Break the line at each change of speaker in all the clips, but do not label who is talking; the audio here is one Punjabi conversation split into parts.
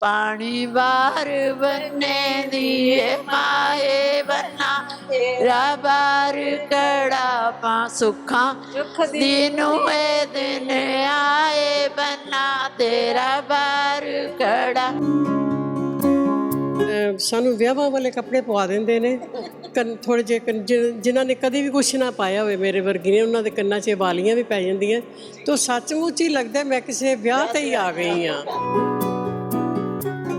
ਪਾਣੀ ਵਾਰ ਬੰਨੇ ਦੀਏ ਮਾਏ ਬੰਨਾ। ਤੇਰਾ ਬਾਰ ਕੜਾ ਪਾ ਸੁੱਖਾਂ? ਦਿਨੂ ਏ ਦਿਨ ਆਏ ਬੰਨਾ ਤੇਰਾ ਬਾਰ ਕੜਾ
ਸਾਨੂੰ ਵਿਆਹਾਂ ਵਾਲੇ ਕੱਪੜੇ ਪਵਾ ਦਿੰਦੇ ਨੇ। ਕੰਨ ਥੋੜੇ ਜਿ- ਜਿਨ੍ਹਾਂ ਨੇ ਕਦੇ ਵੀ ਕੁਛ ਨਾ ਪਾਇਆ ਹੋਵੇ ਮੇਰੇ ਵਰਗੀ ਨੇ ਉਹਨਾਂ ਦੇ ਕੰਨਾਂ 'ਚ ਵਾਲੀਆਂ ਵੀ ਪੈ ਜਾਂਦੀਆਂ। ਤਾਂ ਸੱਚਮੁੱਚ ਹੀ ਲੱਗਦਾ ਮੈਂ ਕਿਸੇ ਵਿਆਹ ਤੇ ਹੀ ਆ ਗਈ ਆ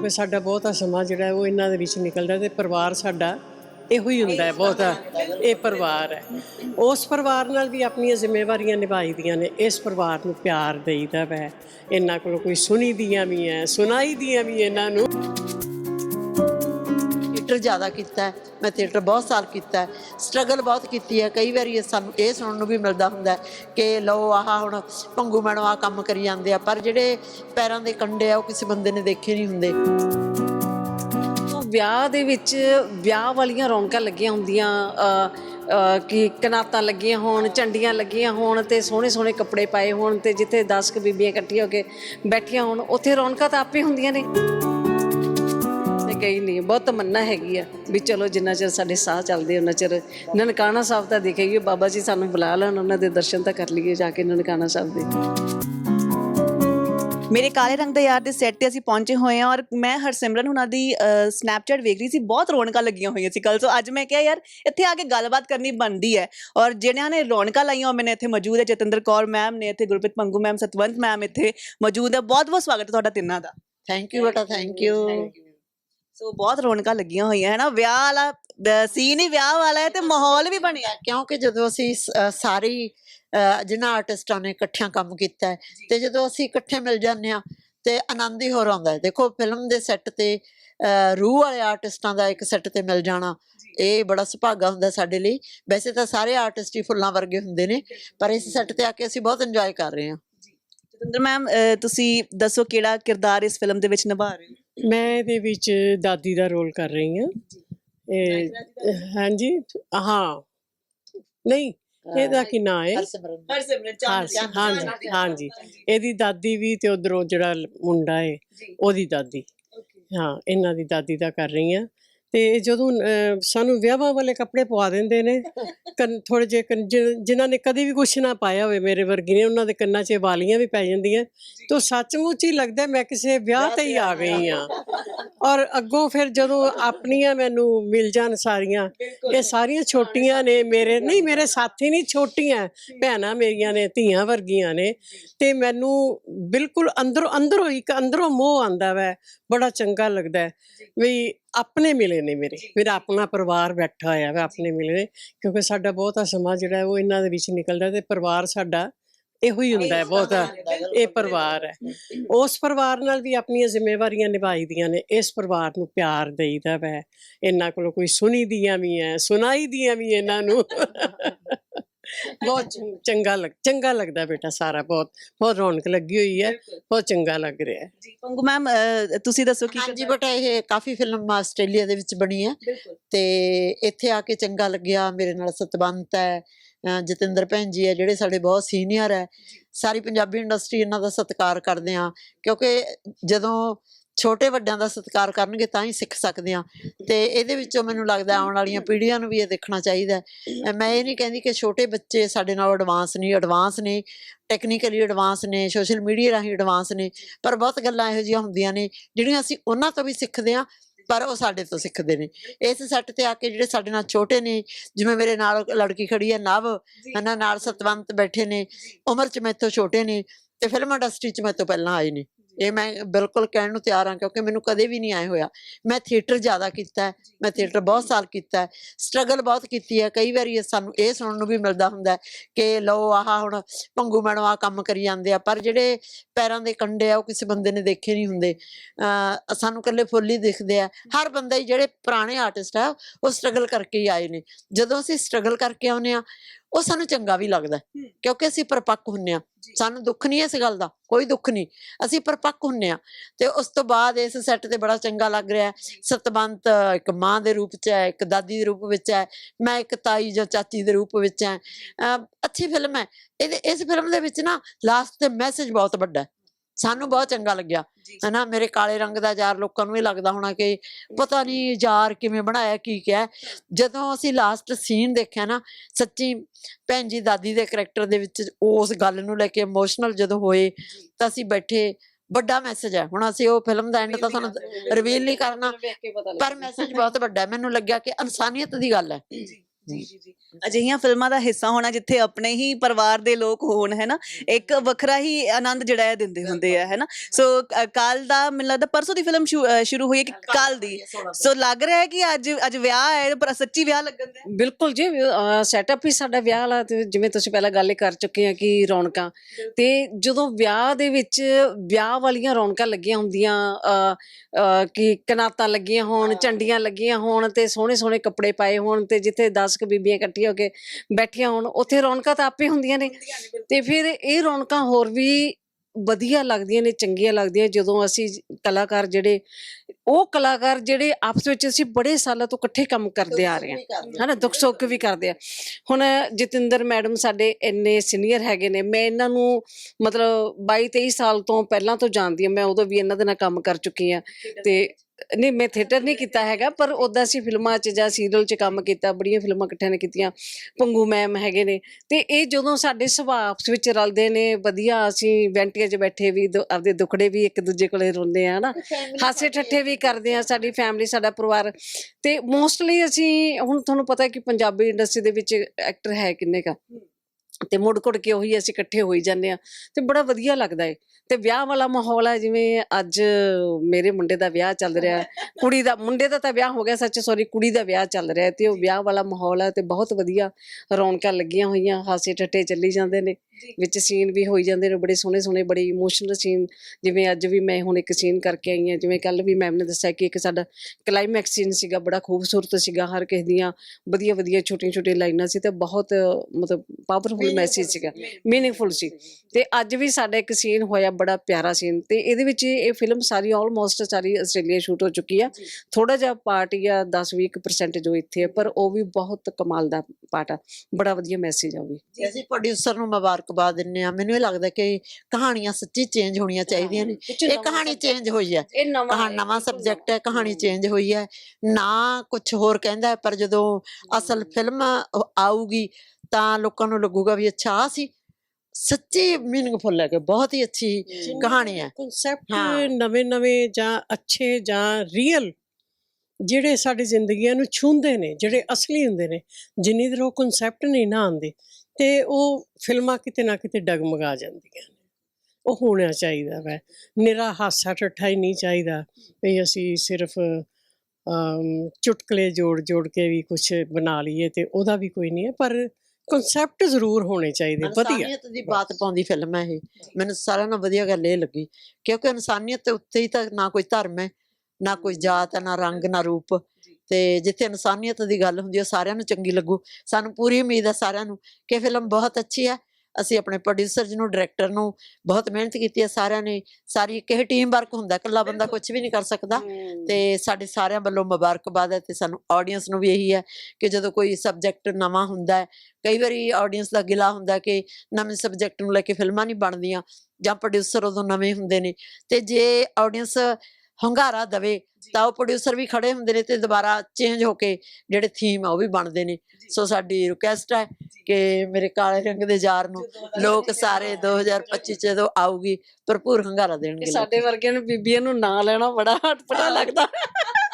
ਕਿਉਂਕਿ ਸਾਡਾ ਬਹੁਤਾ ਸਮਾਂ ਜਿਹੜਾ ਹੈ ਉਹ ਇਹਨਾਂ ਦੇ ਵਿੱਚ ਨਿਕਲਦਾ ਤੇ ਪਰਿਵਾਰ ਸਾਡਾ ਇਹੋ ਹੀ ਹੁੰਦਾ ਹੈ, ਬਹੁਤਾ ਇਹ ਪਰਿਵਾਰ ਹੈ। ਉਸ ਪਰਿਵਾਰ ਨਾਲ ਵੀ ਆਪਣੀਆਂ ਜ਼ਿੰਮੇਵਾਰੀਆਂ ਨਿਭਾਈਦੀਆਂ ਨੇ। ਇਸ ਪਰਿਵਾਰ ਨੂੰ ਪਿਆਰ ਦੇਈਦਾ ਵੈ। ਇਹਨਾਂ ਕੋਲੋਂ ਕੋਈ ਸੁਣੀ ਦੀਆਂ ਵੀ ਹੈ ਸੁਣਾਈ ਦੀਆਂ ਵੀ ਇਹਨਾਂ ਨੂੰ।
ਥੀਏਟਰ ਜ਼ਿਆਦਾ ਕੀਤਾ ਹੈ, ਮੈਂ ਥੀਏਟਰ ਬਹੁਤ ਸਾਲ ਕੀਤਾ ਸਟਰਗਲ ਬਹੁਤ ਕੀਤੀ ਹੈ। ਕਈ ਵਾਰੀ ਸਾਨੂੰ, ਇਹ ਸੁਣਨ ਨੂੰ ਵੀ ਮਿਲਦਾ ਹੁੰਦਾ ਕਿ ਲਓ, ਆਹ ਹੁਣ ਭੰਗੂ ਮੈਡਮ ਆਹ ਕੰਮ ਕਰੀ ਜਾਂਦੇ ਆ, ਪਰ ਜਿਹੜੇ ਪੈਰਾਂ ਦੇ ਕੰਡੇ ਆ, ਉਹ ਕਿਸੇ ਬੰਦੇ ਨੇ ਦੇਖੇ ਨਹੀਂ ਹੁੰਦੇ।
ਵਿਆਹ ਦੇ ਵਿੱਚ ਵਿਆਹ ਵਾਲੀਆਂ ਰੌਣਕਾਂ ਲੱਗੀਆਂ ਹੁੰਦੀਆਂ ਕਿ ਕਨਾਤਾਂ ਲੱਗੀਆਂ ਹੋਣ ਚੰਡੀਆਂ ਲੱਗੀਆਂ ਹੋਣ ਤੇ ਸੋਹਣੇ ਸੋਹਣੇ ਕੱਪੜੇ ਪਾਏ ਹੋਣ ਤੇ ਜਿੱਥੇ 10 ਕੁ ਬੀਬੀਆਂ ਇਕੱਠੀਆਂ ਹੋ ਕੇ ਬੈਠੀਆਂ ਹੋਣ, ਉੱਥੇ ਰੌਣਕਾਂ ਤਾਂ ਆਪੇ ਹੁੰਦੀਆਂ ਨੇ। ਕਈ ਨਹੀਂ ਬਹੁਤ ਤਮੰਨਾ ਹੈਗੀ ਆ ਵੀ ਚਲੋ ਜਿੰਨਾ ਚਿਰ ਸਾਡੇ ਸਾਹ ਚੱਲਦੇ ਉਹਨਾਂ ਚਿਰ ਨਨਕਾਣਾ ਸਾਹਿਬ ਤਾਂ ਦੇਖੇਗੀ ਬਾਬਾ ਜੀ ਸਾਨੂੰ ਬੁਲਾ ਲੈਣ ਉਹਨਾਂ ਦੇ ਦਰਸ਼ਨ ਤਾਂ ਕਰ ਲਈਏ ਜਾ ਕੇ ਨਨਕਾਣਾ ਸਾਹਿਬ ਦੇ।
ਮੇਰੇ ਕਾਲੇ ਰੰਗ ਦੇ ਯਾਰ ਦੇ ਸੈੱਟ ਤੇ ਅਸੀਂ ਪਹੁੰਚੇ ਹੋਏ ਹਾਂ ਔਰ ਮੈਂ ਹਰਸਿਮਰਨ ਹੁਣਾਂ ਦੀ ਸਨੈਪਚੈਟ ਵੇਖ ਰਹੀ ਸੀ ਬਹੁਤ ਰੌਣਕਾਂ ਲੱਗੀਆਂ ਹੋਈਆਂ ਸੀ ਕੱਲ ਤੋਂ ਅੱਜ ਮੈਂ ਕਿਹਾ ਯਾਰ ਇੱਥੇ ਆ ਕੇ ਗੱਲਬਾਤ ਕਰਨੀ ਬਣਦੀ ਹੈ ਔਰ ਜਿਹਨਾਂ ਨੇ ਰੌਣਕਾਂ ਲਾਈਆਂ ਹੋਏ ਨੇ ਇੱਥੇ ਮੌਜੂਦ ਹੈ ਜਤਿੰਦਰ ਕੌਰ ਮੈਮ ਨੇ ਇੱਥੇ ਗੁਰਪ੍ਰੀਤ ਪੰਗੂ ਮੈਮ ਸਤਵੰਤ ਮੈਮ ਇੱਥੇ ਮੌਜੂਦ ਹੈ ਬਹੁਤ ਬਹੁਤ ਸਵਾਗਤ ਹੈ ਤੁਹਾਡਾ ਤਿੰਨਾਂ ਦਾ।
ਥੈਂਕ ਯੂ ਬੇਟਾ ਥੈਂਕ ਯੂ
ਸੋ ਬਹੁਤ ਰੌਣਕਾਂ ਲੱਗੀਆਂ ਹੋਈਆਂ ਹੈ ਨਾ ਵਿਆਹ ਵਾਲਾ ਸੀਨ ਹੀ ਵਿਆਹ ਵਾਲਾ ਹੈ ਤੇ ਮਾਹੌਲ ਵੀ ਬਣਿਆ
ਕਿਉਂਕਿ ਜਦੋਂ ਅਸੀਂ ਸਾਰੀ ਜਿਨ੍ਹਾਂ ਆਰਟਿਸਟਾਂ ਨੇ ਇਕੱਠਿਆਂ ਕੰਮ ਕੀਤਾ ਤੇ ਜਦੋਂ ਅਸੀਂ ਇਕੱਠੇ ਮਿਲ ਜਾਂਦੇ ਆ ਤੇ ਆਨੰਦ ਹੀ ਹੋਰ ਆਉਂਦਾ ਹੈ। ਦੇਖੋ ਫਿਲਮ ਦੇ ਸੈੱਟ ਤੇ ਰੂਹ ਵਾਲੇ ਆਰਟਿਸਟਾਂ ਦਾ ਇੱਕ ਸੈੱਟ ਤੇ ਮਿਲ ਜਾਣਾ ਇਹ ਬੜਾ ਸੁਭਾਗਾ ਹੁੰਦਾ ਸਾਡੇ ਲਈ। ਵੈਸੇ ਤਾਂ ਸਾਰੇ ਆਰਟਿਸਟ ਹੀ ਫੁੱਲਾਂ ਵਰਗੇ ਹੁੰਦੇ ਨੇ ਪਰ ਇਸ ਸੈੱਟ ਤੇ ਆ ਕੇ ਅਸੀਂ ਬਹੁਤ ਇੰਜੋਏ ਕਰ ਰਹੇ ਹਾਂ।
ਜਤਿੰਦਰ ਮੈਮ ਤੁਸੀਂ ਦੱਸੋ ਕਿਹੜਾ ਕਿਰਦਾਰ ਇਸ ਫਿਲਮ ਦੇ ਵਿੱਚ ਨਿਭਾ ਰਹੇ ਹੋ?
ਮੈਂ ਇਹਦੇ ਵਿੱਚ ਦਾਦੀ ਦਾ ਰੋਲ ਕਰ ਰਹੀ ਹਾਂ। ਇਹ ਹਾਂਜੀ। ਹਾਂ। ਨਹੀਂ ਇਹਦਾ ਕੀ ਨਾਂ ਹੈ?
ਹਰਸਿਮਰਨ।
ਹਰਸਿਮਰਨ
ਹਾਂ ਹਾਂਜੀ ਹਾਂਜੀ। ਇਹਦੀ ਦਾਦੀ ਵੀ ਤੇ ਉਧਰੋਂ ਜਿਹੜਾ ਮੁੰਡਾ ਹੈ ਉਹਦੀ ਦਾਦੀ। ਹਾਂ ਇਹਨਾਂ ਦੀ ਦਾਦੀ ਦਾ ਕਰ ਰਹੀ ਹਾਂ। ਤੇ ਜਦੋਂ ਸਾਨੂੰ ਵਿਆਹਾਂ ਵਾਲੇ ਕੱਪੜੇ ਪਵਾ ਦਿੰਦੇ ਨੇ ਕੰਨ ਥੋੜੇ ਜਿ- ਜਿਨ੍ਹਾਂ ਨੇ ਕਦੇ ਵੀ ਕੁਛ ਨਾ ਪਾਇਆ ਹੋਵੇ ਮੇਰੇ ਵਰਗੀ ਨੇ ਉਹਨਾਂ ਦੇ ਕੰਨਾਂ 'ਚ ਵਾਲੀਆਂ ਵੀ ਪੈ ਜਾਂਦੀਆਂ। ਤਾਂ ਸੱਚਮੁੱਚ ਹੀ ਲੱਗਦਾ ਮੈਂ ਕਿਸੇ ਵਿਆਹ ਤੇ ਹੀ ਆ ਗਈ ਆ ਔਰ ਅੱਗੋਂ ਫਿਰ ਜਦੋਂ ਆਪਣੀਆਂ ਮੈਨੂੰ ਮਿਲ ਜਾਣ ਸਾਰੀਆਂ ਇਹ ਸਾਰੀਆਂ ਛੋਟੀਆਂ ਨੇ ਮੇਰੇ ਨਹੀਂ ਮੇਰੇ ਸਾਥੀ ਨਹੀਂ ਛੋਟੀਆਂ ਭੈਣਾਂ ਮੇਰੀਆਂ ਨੇ ਧੀਆਂ ਵਰਗੀਆਂ ਨੇ। ਤੇ ਮੈਨੂੰ ਬਿਲਕੁਲ ਅੰਦਰੋਂ ਅੰਦਰੋਂ ਇੱਕ ਅੰਦਰੋਂ ਮੋਹ ਆਂਦਾ ਵੈ ਬੜਾ ਚੰਗਾ ਲੱਗਦਾ। ਵੀ ਆਪਣੇ ਮਿਲੇ ਨੇ ਮੇਰੇ। ਮੇਰਾ ਆਪਣਾ ਪਰਿਵਾਰ ਬੈਠਾ ਹੋਇਆ ਵਾ ਆਪਣੇ ਮਿਲੇ ਨੇ ਕਿਉਂਕਿ ਸਾਡਾ ਬਹੁਤਾ ਸਮਾਂ ਜਿਹੜਾ ਉਹ ਇਹਨਾਂ ਦੇ ਵਿੱਚ ਨਿਕਲਦਾ ਤੇ ਪਰਿਵਾਰ ਸਾਡਾ ਇਹੋ ਹੀ ਹੁੰਦਾ ਹੈ ਬਹੁਤਾ ਇਹ ਪਰਿਵਾਰ ਹੈ। ਉਸ ਪਰਿਵਾਰ ਨਾਲ ਵੀ ਆਪਣੀਆਂ ਜ਼ਿੰਮੇਵਾਰੀਆਂ ਨਿਭਾਈਦੀਆਂ ਨੇ ਇਸ ਪਰਿਵਾਰ ਨੂੰ ਪਿਆਰ ਦੇਈਦਾ ਵੈ। ਇਹਨਾਂ ਕੋਲੋਂ ਕੋਈ ਸੁਣੀ ਦੀਆਂ ਵੀ ਹੈ ਸੁਣਾਈ ਦੀਆਂ ਵੀ ਇਹਨਾਂ ਨੂੰ। ਬਹੁਤ ਚੰ- ਚੰਗਾ ਲੱਗ ਚੰਗਾ ਲੱਗਦਾ ਬੇਟਾ ਸਾਰਾ ਬਹੁਤ ਬਹੁਤ ਰੌਣਕ ਲੱਗੀ ਹੋਈ ਹੈ ਬਹੁਤ ਚੰਗਾ ਲੱਗ ਰਿਹਾ ਹੈ।
ਜੀ ਪੰਗੂ ਮੈਮ ਤੁਸੀਂ ਦੱਸੋ ਕੀ
ਹਾਂਜੀ ਬੇਟਾ ਇਹ ਕਾਫੀ ਫਿਲਮ ਆਸਟ੍ਰੇਲੀਆ ਦੇ ਵਿੱਚ ਬਣੀ ਹੈ।
ਬਿਲਕੁਲ।
ਤੇ ਇੱਥੇ ਆ ਕੇ ਚੰਗਾ ਲੱਗਿਆ ਮੇਰੇ ਨਾਲ ਸਤਵੰਤ ਹੈ ਅਹ ਜਤਿੰਦਰ ਭੈਣ ਜੀ ਹੈ ਜਿਹੜੇ ਸਾਡੇ ਬਹੁਤ ਸੀਨੀਅਰ ਹੈ। ਸਾਰੀ ਪੰਜਾਬੀ ਇੰਡਸਟਰੀ ਇਹਨਾਂ ਦਾ ਸਤਿਕਾਰ ਕਰਦੇ ਆ ਕਿਉਂਕਿ ਜਦੋਂ ਛੋਟੇ ਵੱਡਿਆਂ ਦਾ ਸਤਿਕਾਰ ਕਰਨਗੇ ਤਾਂ ਹੀ ਸਿੱਖ ਸਕਦੇ ਆ ਤੇ ਇਹਦੇ ਵਿੱਚੋਂ ਮੈਨੂੰ ਲੱਗਦਾ ਆਉਣ ਵਾਲੀਆਂ ਪੀੜ੍ਹੀਆਂ ਨੂੰ ਵੀ ਇਹ ਦੇਖਣਾ ਚਾਹੀਦਾ ਮੈਂ ਇਹ ਨਹੀਂ ਕਹਿੰਦੀ ਕਿ ਛੋਟੇ ਬੱਚੇ ਸਾਡੇ ਨਾਲ ਐਡਵਾਂਸ ਨਹੀਂ ਐਡਵਾਂਸ ਨੇ ਟੈਕਨੀਕਲੀ ਐਡਵਾਂਸ ਨੇ ਸੋਸ਼ਲ ਮੀਡੀਆ ਰਾਹੀਂ ਐਡਵਾਂਸ ਨੇ ਪਰ ਬਹੁਤ ਗੱਲਾਂ ਇਹੋ ਜਿਹੀਆਂ ਹੁੰਦੀਆਂ ਨੇ ਜਿਹੜੀਆਂ ਅਸੀਂ ਉਹਨਾਂ ਤੋਂ ਵੀ ਸਿੱਖਦੇ ਆ ਪਰ ਉਹ ਸਾਡੇ ਤੋਂ ਸਿੱਖਦੇ ਨੇ। ਇਸ ਸੈੱਟ ਤੇ ਆ ਕੇ ਜਿਹੜੇ ਸਾਡੇ ਨਾਲ ਛੋਟੇ ਨੇ ਜਿਵੇਂ ਮੇਰੇ ਨਾਲ ਲੜਕੀ ਖੜੀ ਹੈ ਨਵ ਹਨਾ ਨਾਲ ਸਤਵੰਤ ਬੈਠੇ ਨੇ ਉਮਰ ਚ ਮੈਥੋਂ ਛੋਟੇ ਨੇ ਤੇ ਫਿਲਮ ਇੰਡਸਟਰੀ ਚ ਮੈਥੋਂ ਪਹਿਲਾਂ ਆਏ ਨੇ। ਇਹ ਮੈਂ ਬਿਲਕੁਲ ਕਹਿਣ ਨੂੰ ਤਿਆਰ ਹਾਂ ਕਿਉਂਕਿ ਮੈਨੂੰ ਕਦੇ ਵੀ ਨਹੀਂ ਆਏ ਹੋਇਆ। ਮੈਂ ਥੀਏਟਰ ਜ਼ਿਆਦਾ ਕੀਤਾ ਹੈ। ਮੈਂ ਥੀਏਟਰ ਬਹੁਤ ਸਾਲ ਕੀਤਾ ਹੈ। ਸਟਰਗਲ ਬਹੁਤ ਕੀਤੀ ਹੈ। ਕਈ ਵਾਰੀ ਸਾਨੂੰ ਇਹ ਸੁਣਨ ਨੂੰ ਵੀ ਮਿਲਦਾ ਹੁੰਦਾ ਕਿ ਲਓ ਆਹ ਹੁਣ ਭੰਗੂ ਮੈਡਮ ਆਹ ਕੰਮ ਕਰੀ ਜਾਂਦੇ ਆ। ਪਰ ਜਿਹੜੇ ਪੈਰਾਂ ਦੇ ਕੰਡੇ ਆ ਉਹ ਕਿਸੇ ਬੰਦੇ ਨੇ ਦੇਖੇ ਨਹੀਂ ਹੁੰਦੇ। ਸਾਨੂੰ ਇਕੱਲੇ ਫੁੱਲ ਹੀ ਦਿਖਦੇ ਆ। ਹਰ ਬੰਦਾ ਹੀ ਜਿਹੜੇ ਪੁਰਾਣੇ ਆਰਟਿਸਟ ਆ ਉਹ ਸਟਰਗਲ ਕਰਕੇ ਹੀ ਆਏ ਨੇ। ਜਦੋਂ ਅਸੀਂ ਸਟਰਗਲ ਕਰਕੇ ਆਉਨੇ ਆ ਉਹ ਸਾਨੂੰ ਚੰਗਾ ਵੀ ਲੱਗਦਾ ਕਿਉਂਕਿ ਅਸੀਂ ਪਰਪੱਕ ਹੁੰਨੇ ਆ ਸਾਨੂੰ ਦੁੱਖ ਨਹੀਂ ਇਸ ਗੱਲ ਦਾ ਕੋਈ ਦੁੱਖ ਨਹੀਂ। ਅਸੀਂ ਪਰਪੱਕ ਹੁੰਨੇ ਆ ਤੇ ਉਸ ਤੋਂ ਬਾਅਦ ਇਸ ਸੈੱਟ ਤੇ ਬੜਾ ਚੰਗਾ ਲੱਗ ਰਿਹਾ। ਸਤਵੰਤ ਇੱਕ ਮਾਂ ਦੇ ਰੂਪ ਚ ਹੈ ਇੱਕ ਦਾਦੀ ਦੇ ਰੂਪ ਵਿੱਚ ਹੈ ਮੈਂ ਇੱਕ ਤਾਈ ਜਾਂ ਚਾਚੀ ਦੇ ਰੂਪ ਵਿੱਚ ਹਾਂ। ਅੱਛੀ ਫਿਲਮ ਹੈ। ਇਹਦੇ ਇਸ ਫਿਲਮ ਦੇ ਵਿੱਚ ਨਾ ਲਾਸਟ ਤੇ ਮੈਸੇਜ ਬਹੁਤ ਵੱਡਾ ਹੈ। ਸਾਨੂੰ ਬਹੁਤ ਚੰਗਾ ਲੱਗਿਆ ਹਨਾ ਮੇਰੇ ਕਾਲੇ ਰੰਗ ਦਾ ਯਾਰ ਲੋਕਾਂ ਨੂੰ ਇਹ ਲੱਗਦਾ ਹੋਣਾ ਕਿ ਪਤਾ ਨਹੀਂ ਯਾਰ ਕਿਵੇਂ ਬਣਾਇਆ ਕੀ ਕਿਹਾ ਜਦੋਂ ਅਸੀਂ ਲਾਸਟ ਸੀਨ ਦੇਖਿਆ ਨਾ ਸੱਚੀ ਭੈਣ ਜੀ ਦਾਦੀ ਦੇ ਕਰੈਕਟਰ ਦੇ ਵਿੱਚ ਉਸ ਗੱਲ ਨੂੰ ਲੈ ਕੇ ਇਮੋਸ਼ਨਲ ਜਦੋਂ ਹੋਏ ਤਾਂ ਅਸੀਂ ਬੈਠੇ ਵੱਡਾ ਮੈਸੇਜ ਹੈ ਹੁਣ ਅਸੀਂ ਉਹ ਫਿਲਮ ਦਾ ਐਂਡ ਤਾਂ ਤੁਹਾਨੂੰ ਰਿਵੀਲ ਨਹੀਂ ਕਰਨਾ ਪਰ ਮੈਸੇਜ ਬਹੁਤ ਵੱਡਾ ਹੈ ਮੈਨੂੰ ਲੱਗਿਆ ਕਿ ਇਨਸਾਨੀਅਤ ਦੀ ਗੱਲ ਹੈ
ਜੀ। ਅਜਿਹੀਆਂ ਫਿਲਮਾਂ ਦਾ ਹਿੱਸਾ ਹੋਣਾ ਜਿੱਥੇ ਆਪਣੇ ਹੀ ਪਰਿਵਾਰ ਦੇ ਲੋਕ ਹੋਣ ਹੈ ਨਾ? ਇੱਕ ਵੱਖਰਾ ਹੀ ਆਨੰਦ ਜਿਹੜਾ ਹੈ ਦਿੰਦੇ ਹੁੰਦੇ ਆ ਹੈ ਨਾ? ਸੋ ਕੱਲ ਦਾ ਮੈਨੂੰ ਲੱਗਦਾ ਪਰਸੋਂ ਦੀ ਫਿਲਮ ਸ਼ੁਰੂ ਹੋਈ ਹੈ ਕਿ ਕੱਲ ਦੀ ਸੋ ਲੱਗ ਰਿਹਾ ਹੈ ਕਿ ਅੱਜ ਅੱਜ ਵਿਆਹ ਹੈ ਪਰ ਸੱਚੀ ਵਿਆਹ ਲੱਗਣ ਦਾ
ਬਿਲਕੁਲ ਜੀ ਸੈਟਅਪ ਹੀ ਸਾਡਾ ਵਿਆਹ ਵਾਲਾ ਤੇ ਜਿਵੇਂ ਤੁਸੀਂ ਪਹਿਲਾਂ ਗੱਲ ਹੀ ਕਰ ਚੁੱਕੇ ਆ ਕਿ ਰੌਣਕਾਂ। ਤੇ ਜਦੋਂ ਵਿਆਹ ਦੇ ਵਿੱਚ ਵਿਆਹ ਵਾਲੀਆਂ ਰੌਣਕਾਂ ਲੱਗੀਆਂ ਹੁੰਦੀਆਂ ਅ, ਅ, ਕਿ ਕਨਾਤਾਂ ਲੱਗੀਆਂ ਹੋਣ ਚੰਡੀਆਂ ਲੱਗੀਆਂ ਹੋਣ ਤੇ ਸੋਹਣੇ ਸੋਹਣੇ ਕੱਪੜੇ ਪਾਏ ਹੋਣ ਤੇ ਜਿੱਥੇ 10 ਕੁ ਬੀਬੀਆਂ ਇਕੱਠੀਆਂ ਹੋ ਕੇ ਬੈਠੀਆਂ ਹੋਣ ਉੱਥੇ ਰੌਣਕਾਂ ਤਾਂ ਆਪੇ ਹੁੰਦੀਆਂ ਨੇ। ਤੇ ਫਿਰ ਇਹ ਰੌਣਕਾਂ ਹੋਰ ਵੀ ਵਧੀਆ ਲੱਗਦੀਆਂ ਨੇ ਚੰਗੀਆਂ ਲੱਗਦੀਆਂ ਜਦੋਂ ਅਸੀਂ ਕਲਾਕਾਰ ਜਿਹੜੇ ਉਹ ਕਲਾਕਾਰ ਜਿਹੜੇ ਆਪਸ ਵਿੱਚ ਅਸੀਂ ਬੜੇ ਸਾਲਾਂ ਤੋਂ ਇਕੱਠੇ ਕੰਮ ਕਰਦੇ ਆ ਰਹੇ ਹਾਂ। ਹਨਾ ਦੁੱਖ ਸੁੱਖ ਵੀ ਕਰਦੇ ਆ। ਹੁਣ ਜਤਿੰਦਰ ਮੈਡਮ ਸਾਡੇ ਇੰਨੇ ਸੀਨੀਅਰ ਹੈਗੇ ਨੇ ਮੈਂ ਇਹਨਾਂ ਨੂੰ ਮਤਲਬ 22 23 ਸਾਲ ਤੋਂ ਪਹਿਲਾਂ ਤੋਂ ਜਾਣਦੀ ਹਾਂ ਮੈਂ ਉਦੋਂ ਵੀ ਇਹਨਾਂ ਦੇ ਨਾਲ ਕੰਮ ਕਰ ਚੁੱਕੀ ਆ ਤੇ ਨਹੀਂ ਮੈਂ ਥੀਏਟਰ ਨਹੀਂ ਕੀਤਾ ਹੈਗਾ ਪਰ ਉਦਾਂ ਅਸੀਂ ਫਿਲਮਾਂ 'ਚ ਜਾਂ ਸੀਰੀਅਲ 'ਚ ਕੰਮ ਕੀਤਾ ਬੜੀਆਂ ਫਿਲਮਾਂ ਇਕੱਠਿਆਂ ਨੇ ਕੀਤੀਆਂ ਪੰਗੂ ਮੈਮ ਹੈਗੇ ਨੇ। ਤੇ ਇਹ ਜਦੋਂ ਸਾਡੇ ਸੁਭਾਅ ਆਪਸ ਵਿੱਚ ਰਲਦੇ ਨੇ ਵਧੀਆ ਅਸੀਂ ਵੈਂਟੀਆਂ 'ਚ ਬੈਠੇ ਵੀ ਦੁ- ਆਪਦੇ ਦੁੱਖੜੇ ਵੀ ਇੱਕ ਦੂਜੇ ਕੋਲੇ ਰੋਂਦੇ ਆ ਹਨਾ? ਹਾਸੇ ਠੱਠੇ ਵੀ ਕਰਦੇ ਆ ਸਾਡੀ ਫੈਮਿਲੀ ਸਾਡਾ ਪਰਿਵਾਰ। ਤੇ ਮੋਸਟਲੀ ਅਸੀਂ ਹੁਣ ਤੁਹਾਨੂੰ ਪਤਾ ਹੈ ਕਿ ਪੰਜਾਬੀ ਇੰਡਸਟਰੀ ਦੇ ਵਿੱਚ ਐਕਟਰ ਹੈ ਕਿੰਨੇ ਕਾ? ਤੇ ਮੁੜ ਕੁੜ ਕੇ ਉਹੀ ਅਸੀਂ ਇਕੱਠੇ ਹੋਈ ਜਾਂਦੇ ਆ ਤੇ ਬੜਾ ਵਧੀਆ ਲੱਗਦਾ ਏ। ਤੇ ਵਿਆਹ ਵਾਲਾ ਮਾਹੌਲ ਹੈ ਜਿਵੇਂ ਅੱਜ ਮੇਰੇ ਮੁੰਡੇ ਦਾ ਵਿਆਹ ਚੱਲ ਰਿਹਾ ਹੈ। ਕੁੜੀ ਦਾ ਮੁੰਡੇ ਦਾ ਤਾਂ ਵਿਆਹ ਹੋ ਗਿਆ ਸੱਚ ਸੌਰੀ ਕੁੜੀ ਦਾ ਵਿਆਹ ਚੱਲ ਰਿਹਾ ਹੈ ਤੇ ਉਹ ਵਿਆਹ ਵਾਲਾ ਮਾਹੌਲ ਹੈ ਤੇ ਬਹੁਤ ਵਧੀਆ ਰੌਣਕਾਂ ਲੱਗੀਆਂ ਹੋਈਆਂ ਹਾਸੇ ਠੱਠੇ ਚੱਲੀ ਜਾਂਦੇ ਨੇ। ਵਿੱਚ ਸੀਨ ਵੀ ਹੋਈ ਜਾਂਦੇ ਨੇ ਬੜੇ ਸੋਹਣੇ ਸੋਹਣੇ ਬੜੇ ਇਮੋਸ਼ਨਲ ਸੀਨ ਜਿਵੇਂ ਅੱਜ ਵੀ ਮੈਂ ਹੁਣ ਇੱਕ ਸੀਨ ਕਰਕੇ ਆਈ ਹਾਂ ਜਿਵੇਂ ਕੱਲ ਵੀ ਮੈਮ ਨੇ ਦੱਸਿਆ ਕਿ ਇੱਕ ਸਾਡਾ ਕਲਾਈਮੈਕਸ ਸੀਨ ਸੀਗਾ ਬੜਾ ਖੂਬਸੂਰਤ ਸੀਗਾ ਹਰ ਕਿਸੇ ਦੀਆਂ ਵਧੀਆ ਵਧੀਆ ਛੋਟੀਆਂ ਛੋਟੀਆਂ ਲਾਈਨਾਂ ਸੀ ਤੇ ਬਹੁਤ ਮਤਲਬ ਪਾਵਰਫੁਲ ਮੈਸੇਜ ਸੀਗਾ। ਮੀਨਿੰਗਫੁਲ ਸੀ। ਤੇ ਅੱਜ ਵੀ ਸਾਡਾ ਇੱਕ ਸੀਨ ਹੋਇਆ ਬੜਾ ਪਿਆਰਾ ਸੀਨ ਤੇ ਇਹਦੇ ਵਿੱਚ ਇਹ ਫਿਲਮ ਸਾਰੀ ਆਲਮੋਸਟ ਸਾਰੀ ਆਸਟ੍ਰੇਲੀਆ ਸ਼ੂਟ ਹੋ ਚੁੱਕੀ ਆ। ਥੋੜਾ ਜਿਹਾ ਪਾਰਟ ਜਾਂ 10-20% ਜੋ ਇੱਥੇ ਹੈ ਪਰ ਉਹ ਵੀ ਬਹੁਤ ਕਮਾਲ ਦਾ ਪਾਰਟ ਆ। ਬੜਾ ਵਧੀਆ ਮੈਸੇਜ ਆ ਉਹ ਵੀ।
ਤੇ ਅਸੀਂ ਪ੍ਰੋਡਿਊਸਰ ਨੂੰ ਮੁਬਾਰਕਬਾਦ ਦਿੰਨੇ ਆ। ਮੈਨੂੰ ਇਹ ਲੱਗਦਾ ਕਿ ਕਹਾਣੀਆਂ ਸੱਚੀ ਚੇਂਜ ਹੋਣੀਆਂ ਚਾਹੀਦੀਆਂ ਨੇ। ਇਹ ਕਹਾਣੀ ਚੇਂਜ ਹੋਈ ਹੈ।
ਇਹ ਨਵਾਂ
ਨਵਾਂ ਸਬਜੈਕਟ ਹੈ ਕਹਾਣੀ ਚੇਂਜ ਹੋਈ ਹੈ। ਨਾ ਕੁਝ ਹੋਰ ਕਹਿੰਦਾ ਪਰ ਜਦੋਂ ਅਸਲ ਫਿਲਮ ਆਊਗੀ ਤਾਂ ਲੋਕਾਂ ਨੂੰ ਲੱਗੂਗਾ ਵੀ ਅੱਛਾ ਆ ਸੀ। ਸੱਚੀ ਮੀਨਿੰਗਫੁਲ ਹੈ ਕਿ ਬਹੁਤ ਹੀ ਅੱਛੀ ਕਹਾਣੀ ਹੈ।
ਕਨਸੈਪਟ
ਹਾਂ।
ਨਵੇਂ-ਨਵੇਂ ਜਾਂ ਅੱਛੇ ਜਾਂ ਰੀਅਲ ਜਿਹੜੇ ਸਾਡੀ ਜ਼ਿੰਦਗੀਆਂ ਨੂੰ ਛੂੰਹਦੇ ਨੇ ਜਿਹੜੇ ਅਸਲੀ ਹੁੰਦੇ ਨੇ ਜਿੰਨੀ ਦੇਰ ਉਹ ਕਨਸੈਪਟ ਨਹੀਂ ਨਾ ਆਉਂਦੇ ਤੇ ਉਹ ਫਿਲਮਾਂ ਕਿਤੇ ਨਾ ਕਿਤੇ ਡਗਮਗਾ ਜਾਂਦੀਆਂ ਨੇ। ਉਹ ਹੋਣਾ ਚਾਹੀਦਾ ਵੈ। ਨਿਰਾ ਹਾਸਾ ਠੱਠਾ ਹੀ ਨਹੀਂ ਚਾਹੀਦਾ ਵੀ ਅਸੀਂ ਸਿਰਫ ਚੁਟਕਲੇ ਜੋੜ ਜੋੜ ਕੇ ਵੀ ਕੁਝ ਬਣਾ ਲਈਏ ਤੇ ਉਹਦਾ ਵੀ ਕੋਈ ਨਹੀਂ ਹੈ ਪਰ ਕਨਸੈਪਟ ਜ਼ਰੂਰ ਹੋਣੇ ਚਾਹੀਦੇ ਵਧੀਆ।
ਇਨਸਾਨੀਅਤ ਦੀ ਬਾਤ ਪਾਉਂਦੀ ਫਿਲਮ ਹੈ ਇਹ। ਮੈਨੂੰ ਸਾਰਿਆਂ ਨਾਲੋਂ ਵਧੀਆ ਗੱਲ ਇਹ ਲੱਗੀ ਕਿਉਂਕਿ ਇਨਸਾਨੀਅਤ ਦੇ ਉੱਤੇ ਹੀ ਤਾਂ ਨਾ ਕੋਈ ਧਰਮ ਹੈ ਨਾ ਕੋਈ ਜਾਤ ਹੈ ਨਾ ਰੰਗ ਨਾ ਰੂਪ। ਤੇ ਜਿੱਥੇ ਇਨਸਾਨੀਅਤ ਦੀ ਗੱਲ ਹੁੰਦੀ ਹੈ ਸਾਰਿਆਂ ਨੂੰ ਚੰਗੀ ਲੱਗੂ। ਸਾਨੂੰ ਪੂਰੀ ਉਮੀਦ ਹੈ ਸਾਰਿਆਂ ਨੂੰ ਕਿ ਫਿਲਮ ਬਹੁਤ ਅੱਛੀ ਹੈ ਅਸੀਂ ਆਪਣੇ ਪ੍ਰੋਡਿਊਸਰ ਜੀ ਨੂੰ ਡਾਇਰੈਕਟਰ ਨੂੰ ਬਹੁਤ ਮਿਹਨਤ ਕੀਤੀ ਹੈ ਸਾਰਿਆਂ ਨੇ। ਸਾਰੀ ਕਿਹ ਟੀਮ ਵਰਕ ਹੁੰਦਾ ਇਕੱਲਾ ਬੰਦਾ ਕੁਝ ਵੀ ਨਹੀਂ ਕਰ ਸਕਦਾ। ਤੇ ਸਾਡੇ ਸਾਰਿਆਂ ਵੱਲੋਂ ਮੁਬਾਰਕਬਾਦ ਹੈ ਤੇ ਸਾਨੂੰ ਆਡੀਅנס ਨੂੰ ਵੀ ਇਹੀ ਹੈ ਕਿ ਜਦੋਂ ਕੋਈ ਸਬਜੈਕਟ ਨਵਾਂ ਹੁੰਦਾ ਹੈ ਕਈ ਵਾਰੀ ਆਡੀਅנס ਦਾ ਗਿਲਾ ਹੁੰਦਾ ਕਿ ਨਵੇਂ ਸਬਜੈਕਟ ਨੂੰ ਲੈ ਕੇ ਫਿਲਮਾਂ ਨਹੀਂ ਬਣਦੀਆਂ ਜਾਂ ਪ੍ਰੋਡਿਊਸਰ ਉਦੋਂ ਨਵੇਂ ਹੁੰਦੇ ਨੇ। ਤੇ ਜੇ ਆਡੀਅנס ਹੰਗਾਰਾ ਦਵੇ ਤਾਂ ਉਹ ਪ੍ਰੋਡਿਊਸਰ ਵੀ ਖੜੇ ਹੁੰਦੇ ਨੇ ਤੇ ਦੁਬਾਰਾ ਚੇਂਜ ਹੋ ਕੇ ਜਿਹੜੇ ਥੀਮ ਆ ਉਹ ਵੀ ਬਣਦੇ ਨੇ। ਸੋ ਸਾਡੀ ਰਿਕੁਐਸਟ ਹੈ ਕਿ ਮੇਰੇ ਕਾਲੇ ਰੰਗ ਦੇ ਯਾਰ ਨੂੰ ਲੋਕ ਸਾਰੇ 2025 ਚ ਜਦੋਂ ਆਊਗੀ ਭਰਪੂਰ ਹੰਗਾਰਾ ਦੇਣਗੇ।
ਸਾਡੇ ਵਰਗਿਆਂ ਨੂੰ ਬੀਬੀਆਂ ਨੂੰ ਨਾਂ ਲੈਣਾ ਬੜਾ ਹਟਪਟਾ ਲੱਗਦਾ।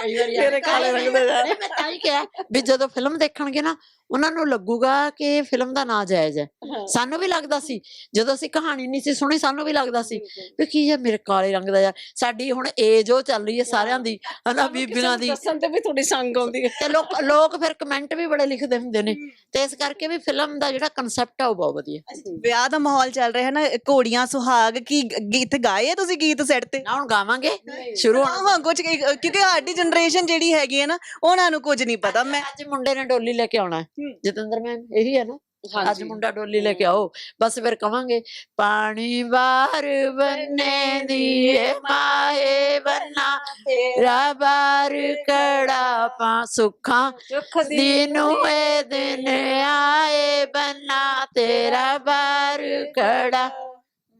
ਕਈ ਵਾਰੀ
ਤੇਰੇ ਕਾਲੇ ਰੰਗ ਦਾ ਯਾਰ।
ਨਹੀਂ, ਮੈਂ ਤਾਂ ਹੀ ਕਿਹਾ ਵੀ ਜਦੋਂ ਫਿਲਮ ਦੇਖਣਗੇ ਨਾ ਉਹਨਾਂ ਨੂੰ ਲੱਗੂਗਾ ਕਿ ਫਿਲਮ ਦਾ ਨਾਂ ਜਾਇਜ਼ ਹੈ। ਸਾਨੂੰ ਵੀ ਲੱਗਦਾ ਸੀ ਜਦੋਂ ਅਸੀਂ ਕਹਾਣੀ ਨਹੀਂ ਸੀ ਸੁਣੀ ਸਾਨੂੰ ਵੀ ਲੱਗਦਾ ਸੀ ਵੀ ਕੀ ਹੈ ਮੇਰੇ ਕਾਲੇ ਰੰਗ ਦਾ ਯਾਰ ਸਾਡੀ ਹੁਣ ਏਜ ਉਹ ਚੱਲ ਰਹੀ ਹੈ ਸਾਰਿਆਂ ਦੀ ਹਨਾ ਬੀਬੀਆਂ ਦੀ।
ਦੱਸਣ ਤੇ ਵੀ ਥੋੜੀ ਸੰਗ ਆਉਂਦੀ ਹੈ।
ਤੇ ਲੋਕ ਲੋਕ ਫਿਰ ਕਮੈਂਟ ਵੀ ਬੜੇ ਲਿਖਦੇ ਹੁੰਦੇ ਨੇ ਤੇ ਇਸ ਕਰਕੇ ਵੀ ਫਿਲਮ ਦਾ ਜਿਹੜਾ ਕਨਸੈਪਟ ਆ ਉਹ ਬਹੁਤ ਵਧੀਆ।
ਵਿਆਹ ਦਾ ਮਾਹੌਲ ਚੱਲ ਰਿਹਾ ਹੈ ਨਾ ਘੋੜੀਆਂ ਸੁਹਾਗ ਕੀ ਗੀਤ ਗਾਏ ਤੁਸੀਂ ਗੀਤ ਸੈੱਟ ਤੇ?
ਨਾ ਹੁਣ ਗਾਵਾਂਗੇ ਸ਼ੁਰੂ
ਹਾਂ ਕੁਝ ਕਿਉਂਕਿ ਸਾਡੀ ਜਨਰੇਸ਼ਨ ਜਿਹੜੀ ਹੈਗੀ ਹੈ ਨਾ ਉਹਨਾਂ ਨੂੰ ਕੁਝ ਨਹੀਂ ਪਤਾ ਮੈਂ
ਅੱਜ ਮੁੰਡੇ ਨੇ ਡੋਲੀ ਲੈ ਕੇ ਆਉਣਾ। ਜਤਿੰਦਰ ਮੈਮ ਇਹੀ ਹੈ ਨਾ? ਅੱਜ ਮੁੰਡਾ ਡੋਲੀ ਲੈ ਕੇ ਆਓ। ਬਸ ਫਿਰ ਕਵਾਂਗੇ ਪਾਣੀ ਵਾਰ ਬੰਨੇ ਦੀਏ ਮਾਏ ਬੰਨਾ ਤੇਰਾ ਬਾਰ ਕੜਾ ਪਾ ਸੁੱਖਾਂ।
ਸੁੱਖ ਦੀ
ਦਿਨੂ ਏ ਦਿਨ ਆਏ ਬੰਨਾ ਤੇਰਾ ਬਾਰ ਕੜਾ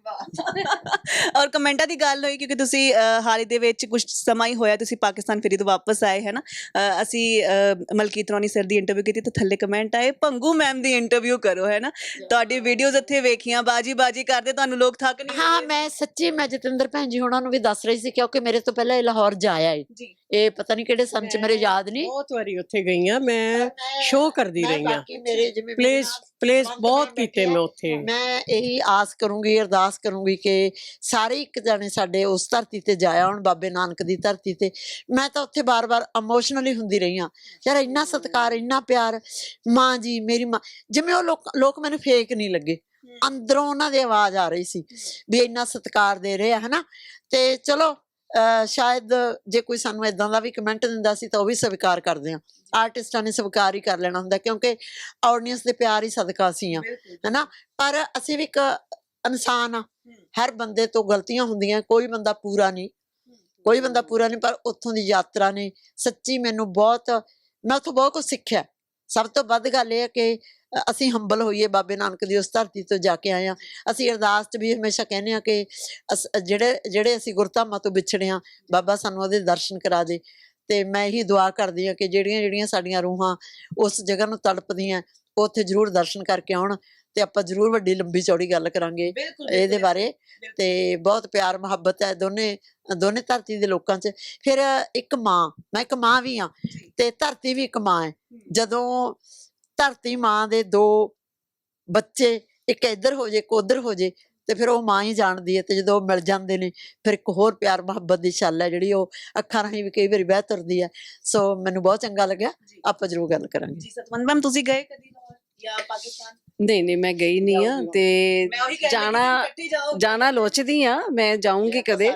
ਔਰ ਕਮੈਂਟਾਂ ਦੀ ਗੱਲ ਹੋਈ ਕਿਉਂਕਿ ਤੁਸੀਂ ਅ, ਹਾਲ ਹੀ ਦੇ ਵਿੱਚ ਕੁਝ ਸਮਾਂ ਹੀ ਹੋਇਆ ਤੁਸੀਂ ਪਾਕਿਸਤਾਨ ਫਿਰ ਤੋਂ ਵਾਪਸ ਆਏ ਹੈ ਨਾ? ਅ, ਅਸੀਂ ਅ, ਮਲਕੀਤ ਰੌਣੀ ਸਰ ਦੀ ਇੰਟਰਵਿਊ ਕੀਤੀ ਤਾਂ ਥੱਲੇ ਕਮੈਂਟ ਆਏ ਭੰਗੂ ਮੈਮ ਦੀ ਇੰਟਰਵਿਊ ਕਰੋ ਹੈ ਨਾ? ਤੁਹਾਡੀ ਵੀਡੀਓਜ਼ ਇੱਥੇ ਵੇਖੀਆਂ ਬਾਜੀ ਬਾਜੀ ਕਰਦੇ ਤੁਹਾਨੂੰ ਲੋਕ ਥੱਕ ਨਹੀਂ
ਹਾਂ। ਮੈਂ ਸੱਚੀ ਮੈਂ ਜਤਿੰਦਰ ਭੈਣ ਜੀ ਉਹਨਾਂ ਨੂੰ ਵੀ ਦੱਸ ਰਹੀ ਸੀ ਕਿਉਂਕਿ ਮੇਰੇ ਤੋਂ ਪਹਿਲਾਂ ਇਹ ਲਾਹੌਰ ਜਾਇਆ ਏ।
ਜੀ।
ਇਹ ਪਤਾ ਨਹੀਂ ਕਿਹੜੇ ਸੰਨ ਚ ਮੇਰੇ ਯਾਦ ਨਹੀਂ
ਬਹੁਤ ਵਾਰੀ ਉੱਥੇ ਗਈ ਆ ਮੈਂ ਸ਼ੋਅ ਕਰਦੀ ਰਹੀ ਆ
ਬਾਕੀ ਮੇਰੇ ਜਿਵੇਂ ਮੇਰੇ
ਪਲੇਸ ਪਲੇਸ ਬਹੁਤ ਕੀਤੇ
ਆ।
ਮੈਂ ਉੱਥੇ।
ਮੈਂ ਇਹੀ ਆਸ ਕਰੂੰਗੀ ਅਰਦਾਸ ਕਰੂੰਗੀ ਕਿ ਸਾਰੇ ਇੱਕ ਜਾਣੇ ਸਾਡੇ ਉਸ ਧਰਤੀ ਤੇ ਜਾਇਆ ਹੁਣ ਬਾਬੇ ਨਾਨਕ ਦੀ ਧਰਤੀ ਤੇ। ਮੈਂ ਤਾਂ ਉੱਥੇ ਬਾਰ-ਬਾਰ ਇਮੋਸ਼ਨਲੀ ਹੁੰਦੀ ਰਹੀ ਹਾਂ। ਯਾਰ ਇੰਨਾ ਸਤਿਕਾਰ ਇੰਨਾ ਪਿਆਰ ਮਾਂ ਜੀ ਮੇਰੀ ਮਾਂ ਜਿਵੇਂ ਉਹ ਲੋਕ ਲੋਕ ਮੈਨੂੰ ਫੇਕ ਨਹੀਂ ਲੱਗੇ। ਅੰਦਰੋਂ ਉਹਨਾਂ ਦੀ ਆਵਾਜ਼ ਆ ਰਹੀ ਸੀ ਵੀ ਇੰਨਾ ਸਤਿਕਾਰ ਦੇ ਰਹੇ ਆ ਹਨਾ? ਤੇ ਚਲੋ ਸ਼ਾਇਦ ਜੇ ਕੋਈ ਸਾਨੂੰ ਇਦਾਂ ਦਾ ਵੀ ਕਮੈਂਟ ਦਿੰਦਾ ਸੀ ਤਾਂ ਉਹ ਵੀ ਸਵੀਕਾਰ ਕਰਦੇ ਆ ਆਰਟਿਸਟਾਂ ਨੇ ਸਵੀਕਾਰ ਹੀ ਕਰ ਲੈਣਾ ਹੁੰਦਾ ਕਿਉਂਕਿ ਆਡੀਅנס ਦੇ ਪਿਆਰ ਹੀ ਸਦਕਾ ਸੀ ਆ ਹਨਾ? ਪਰ ਅਸੀਂ ਵੀ ਇੱਕ ਇਨਸਾਨ ਆ ਹਰ ਬੰਦੇ ਤੋਂ ਗਲਤੀਆਂ ਹੁੰਦੀਆਂ ਕੋਈ ਬੰਦਾ ਪੂਰਾ ਨਹੀਂ ਕੋਈ ਬੰਦਾ ਪੂਰਾ ਨਹੀਂ ਪਰ ਉੱਥੋਂ ਦੀ ਯਾਤਰਾ ਨੇ ਸੱਚੀ ਮੈਨੂੰ ਬਹੁਤ ਮੈਂ ਉੱਥੋਂ ਬਹੁਤ ਕੁਝ ਸਿੱਖਿਆ। ਸਭ ਤੋਂ ਵੱਧ ਗੱਲ ਇਹ ਹੈ ਕਿ ਅਸੀਂ ਹੰਬਲ ਹੋਈਏ ਬਾਬੇ ਨਾਨਕ ਦੀ ਉਸ ਧਰਤੀ ਤੋਂ ਜਾ ਕੇ ਆਏ ਆ ਅਸੀਂ ਅਰਦਾਸ 'ਚ ਵੀ ਹਮੇਸ਼ਾ ਕਹਿੰਦੇ ਆ ਕਿ ਜਿਹੜੇ ਜਿਹੜੇ ਅਸੀਂ ਗੁਰਧਾਮਾਂ ਤੋਂ ਵਿਛੜੇ ਆ ਬਾਬਾ ਸਾਨੂੰ ਉਹਦੇ ਦਰਸ਼ਨ ਕਰਾ ਦੇ। ਤੇ ਮੈਂ ਇਹੀ ਦੁਆ ਕਰਦੀ ਆ ਕਿ ਜਿਹੜੀਆਂ ਜਿਹੜੀਆਂ ਸਾਡੀਆਂ ਰੂਹਾਂ ਉਸ ਜਗ੍ਹਾ ਨੂੰ ਤੜਪਦੀਆਂ ਉੱਥੇ ਜ਼ਰੂਰ ਦਰਸ਼ਨ ਕਰਕੇ ਆਉਣ ਤੇ ਆਪਾਂ ਜ਼ਰੂਰ ਵੱਡੀ ਲੰਬੀ ਚੌੜੀ ਗੱਲ ਕਰਾਂਗੇ ਇਹਦੇ ਬਾਰੇ। ਤੇ ਬਹੁਤ ਪਿਆਰ ਮੁਹੱਬਤ ਹੈ ਦੋਨੇ ਦੋਨੇ ਧਰਤੀ ਦੇ ਲੋਕਾਂ 'ਚ ਫਿਰ ਇੱਕ ਮਾਂ ਮੈਂ ਇੱਕ ਮਾਂ ਵੀ ਆ ਤੇ ਧਰਤੀ ਵੀ ਇੱਕ ਮਾਂ ਹੈ। ਜਦੋਂ ਧਰਤੀ ਮਾਂ ਦੇ ਦੋ ਬੱਚੇ ਇੱਕ ਇੱਧਰ ਹੋ ਜੇ ਇੱਕ ਉੱਧਰ ਹੋ ਜੇ ਤੇ ਫਿਰ ਉਹ ਮਾਂ ਹੀ ਜਾਣਦੀ ਹੈ ਤੇ ਜਦੋਂ ਮਿਲ ਜਾਂਦੇ ਨੇ ਫਿਰ ਇੱਕ ਹੋਰ ਪਿਆਰ ਮੁਹੱਬਤ ਦੀ ਛੱਲ ਹੈ ਜਿਹੜੀ ਉਹ ਅੱਖਾਂ ਰਾਹੀਂ ਵੀ ਕਈ ਵਾਰੀ ਵਹਿ ਤੁਰਦੀ ਹੈ। ਸੋ ਮੈਨੂੰ ਬਹੁਤ ਚੰਗਾ ਲੱਗਿਆ ਆਪਾਂ ਜ਼ਰੂਰ ਗੱਲ ਕਰਾਂਗੇ।
ਜੀ ਸਤਵੰਤ ਮੈਮ ਤੁਸੀਂ ਗਏ ਕਦੀ ਲਾਹੌਰ ਜਾਂ ਪਾਕਿਸਤਾਨ?
ਨਹੀਂ ਨਹੀਂ ਮੈਂ ਗਈ ਨਹੀਂ ਆ ਤੇ
ਮੈਂ ਉਹੀ ਕਹਿ
ਜਾਣਾ
ਇਕੱਠੇ ਜਾਓ।
ਜਾਣਾ ਲੋਚਦੀ ਆ ਮੈਂ ਜਾਊਂਗੀ ਕਦੇ।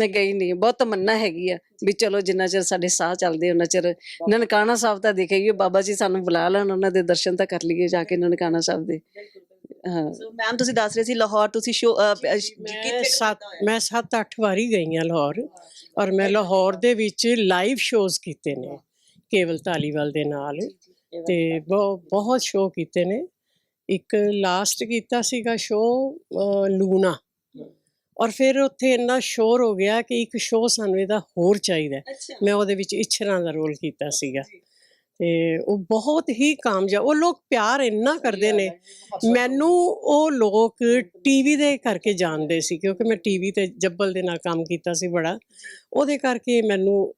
ਮੈਂ ਗਈ ਨਹੀਂ ਬਹੁਤ ਤਮੰਨਾ ਹੈਗੀ ਆ ਵੀ ਚਲੋ ਜਿੰਨਾ ਚਿਰ ਸਾਡੇ ਸਾਹ ਚੱਲਦੇ ਉਹਨਾਂ ਚਿਰ ਨਨਕਾਣਾ ਸਾਹਿਬ ਤਾਂ ਦੇਖੇਗੀ ਬਾਬਾ ਜੀ ਸਾਨੂੰ ਬੁਲਾ ਲੈਣ ਉਹਨਾਂ ਦੇ ਦਰਸ਼ਨ ਤਾਂ ਕਰ ਲਈਏ ਜਾ ਕੇ ਨਨਕਾਣਾ ਸਾਹਿਬ ਦੇ। ਹਾਂ।
ਸੋ ਮੈਮ ਤੁਸੀਂ ਦੱਸ ਰਹੇ ਸੀ ਲਾਹੌਰ ਤੁਸੀਂ ਸ਼ੋ
ਮੈਂ ਸੱਤ ਮੈਂ 7-8 ਵਾਰੀ ਗਈ ਹਾਂ ਲਾਹੌਰ ਔਰ ਮੈਂ ਲਾਹੌਰ ਦੇ ਵਿੱਚ ਲਾਈਵ ਸ਼ੋਜ਼ ਕੀਤੇ ਨੇ ਕੇਵਲ ਧਾਲੀਵਾਲ ਦੇ ਨਾਲ। ਤੇ ਬਹੁ- ਬਹੁਤ ਸ਼ੋਅ ਕੀਤੇ ਨੇ। ਇੱਕ ਲਾਸਟ ਕੀਤਾ ਸੀਗਾ ਸ਼ੋਅ ਲੂਨਾ ਔਰ ਫਿਰ ਉੱਥੇ ਇੰਨਾ ਸ਼ੋਰ ਹੋ ਗਿਆ ਕਿ ਇੱਕ ਸ਼ੋਅ ਸਾਨੂੰ ਇਹਦਾ ਹੋਰ ਚਾਹੀਦਾ ਮੈਂ ਉਹਦੇ ਵਿੱਚ ਇਛਰਾਂ ਦਾ ਰੋਲ ਕੀਤਾ ਸੀਗਾ। ਤੇ ਉਹ ਬਹੁਤ ਹੀ ਕਾਮਯਾਬ ਉਹ ਲੋਕ ਪਿਆਰ ਇੰਨਾ ਕਰਦੇ ਨੇ। ਮੈਨੂੰ ਉਹ ਲੋਕ ਟੀਵੀ ਦੇ ਕਰਕੇ ਜਾਣਦੇ ਸੀ ਕਿਉਂਕਿ ਮੈਂ ਟੀਵੀ ਤੇ ਜੱਬਲ ਦੇ ਨਾਲ ਕੰਮ ਕੀਤਾ ਸੀ ਬੜਾ। ਉਹਦੇ ਕਰਕੇ ਮੈਨੂੰ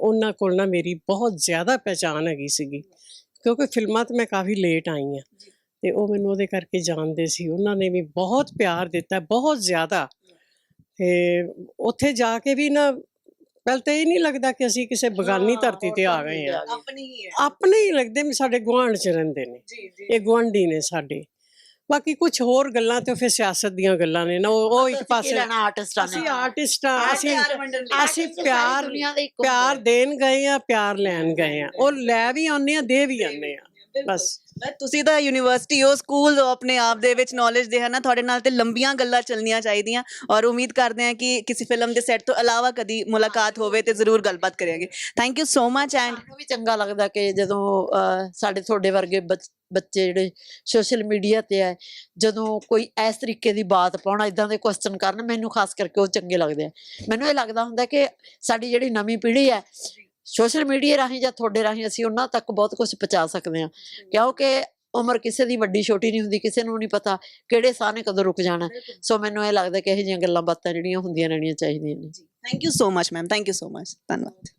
ਉਹਨਾਂ ਕੋਲ ਨਾ ਮੇਰੀ ਬਹੁਤ ਜ਼ਿਆਦਾ ਪਹਿਚਾਨ ਹੈਗੀ ਸੀਗੀ। ਕਿਉਂਕਿ ਫਿਲਮਾਂ 'ਤੇ ਮੈਂ ਕਾਫੀ ਲੇਟ ਆਈ ਹਾਂ ਤੇ ਉਹ ਮੈਨੂੰ ਉਹਦੇ ਕਰਕੇ ਜਾਣਦੇ ਸੀ। ਉਹਨਾਂ ਨੇ ਵੀ ਬਹੁਤ ਪਿਆਰ ਦਿੱਤਾ ਬਹੁਤ ਜ਼ਿਆਦਾ। ਤੇ ਉੱਥੇ ਜਾ ਕੇ ਵੀ ਨਾ ਪਹਿਲਾਂ ਤਾਂ ਇਹ ਨਹੀਂ ਲੱਗਦਾ ਕਿ ਅਸੀਂ ਕਿਸੇ ਬਗਾਨੀ ਧਰਤੀ ਤੇ ਆ ਗਏ ਹਾਂ
ਆਪਣੀ ਹੀ ਹੈ।
ਆਪਣੇ ਹੀ ਲੱਗਦੇ ਵੀ ਸਾਡੇ ਗੁਆਂਢ ਚ ਰਹਿੰਦੇ ਨੇ।
ਜੀ ਜੀ।
ਇਹ ਗੁਆਂਢੀ ਨੇ ਸਾਡੇ। ਬਾਕੀ ਕੁਝ ਹੋਰ ਗੱਲਾਂ ਤੇ ਫਿਰ ਸਿਆਸਤ ਦੀਆਂ ਗੱਲਾਂ ਨੇ ਨਾ ਉਹ ਉਹ ਇੱਕ ਪਾਸੇ
ਲੈਣਾ ਆਰਟਿਸਟਾਂ ਨੇ
ਅਸੀਂ ਆਰਟਿਸਟ ਆ ਅਸੀਂ। ਅਸੀਂ ਪਿਆਰ ਪਿਆਰ ਦੇਣ ਗਏ ਆ ਪਿਆਰ ਲੈਣ ਗਏ ਆ। ਉਹ ਲੈ ਵੀ ਆਉਂਦੇ ਆ ਦੇ ਵੀ ਆਉਂਦੇ ਆ। ਬਸ।
ਤੁਸੀਂ ਤਾਂ ਯੂਨੀਵਰਸਿਟੀ ਹੋ ਸਕੂਲ ਹੋ ਆਪਣੇ ਆਪ ਦੇ ਵਿੱਚ ਨੌਲੇਜ ਦੇ ਹੈ ਨਾ ਤੁਹਾਡੇ ਨਾਲ ਤੇ ਲੰਬੀਆਂ ਗੱਲਾਂ ਚੱਲਣੀਆਂ ਚਾਹੀਦੀਆਂ ਔਰ ਉਮੀਦ ਕਰਦੇ ਹਾਂ ਕਿ ਕਿਸੇ ਫਿਲਮ ਦੇ ਸੈੱਟ ਤੋਂ ਇਲਾਵਾ ਕਦੀ ਮੁਲਾਕਾਤ ਹੋਵੇ ਤੇ ਜ਼ਰੂਰ ਗੱਲਬਾਤ ਕਰਾਂਗੇ। Thank you so much and
ਸਾਨੂੰ ਵੀ ਚੰਗਾ ਲੱਗਦਾ ਕਿ ਜਦੋਂ ਅਹ, ਸਾਡੇ ਤੁਹਾਡੇ ਵਰਗੇ ਬੱਚ- ਬੱਚੇ ਜਿਹੜੇ ਸੋਸ਼ਲ ਮੀਡੀਆ ਤੇ ਹੈ ਜਦੋਂ ਕੋਈ ਇਸ ਤਰੀਕੇ ਦੀ ਬਾਤ ਪਾਉਣਾ ਇਦਾਂ ਦੇ ਕੁਐਸਚਨ ਕਰਨ ਮੈਨੂੰ ਖਾਸ ਕਰਕੇ ਉਹ ਚੰਗੇ ਲੱਗਦੇ ਆ। ਮੈਨੂੰ ਇਹ ਲੱਗਦਾ ਹੁੰਦਾ ਕਿ ਸਾਡੀ ਜਿਹੜੀ ਨਵੀਂ ਪੀੜ੍ਹੀ ਹੈ ਸੋਸ਼ਲ ਮੀਡੀਆ ਰਾਹੀਂ ਜਾਂ ਤੁਹਾਡੇ ਰਾਹੀਂ ਅਸੀਂ ਉਹਨਾਂ ਤੱਕ ਬਹੁਤ ਕੁਝ ਪਹੁੰਚਾ ਸਕਦੇ ਹਾਂ। ਕਿਉਂਕਿ ਉਮਰ ਕਿਸੇ ਦੀ ਵੱਡੀ ਛੋਟੀ ਨਹੀਂ ਹੁੰਦੀ ਕਿਸੇ ਨੂੰ ਨਹੀਂ ਪਤਾ ਕਿਹੜੇ ਸਾਹ ਨੇ ਕਦੋਂ ਰੁਕ ਜਾਣਾ। ਸੋ ਮੈਨੂੰ ਇਹ ਲੱਗਦਾ ਕਿ ਇਹੋ ਜਿਹੀਆਂ ਗੱਲਾਂ ਬਾਤਾਂ ਜਿਹੜੀਆਂ ਹੁੰਦੀਆਂ ਰਹਿਣੀਆਂ ਚਾਹੀਦੀਆਂ ਨੇ।
Thank you so much ma'am thank you so much ਧੰਨਵਾਦ।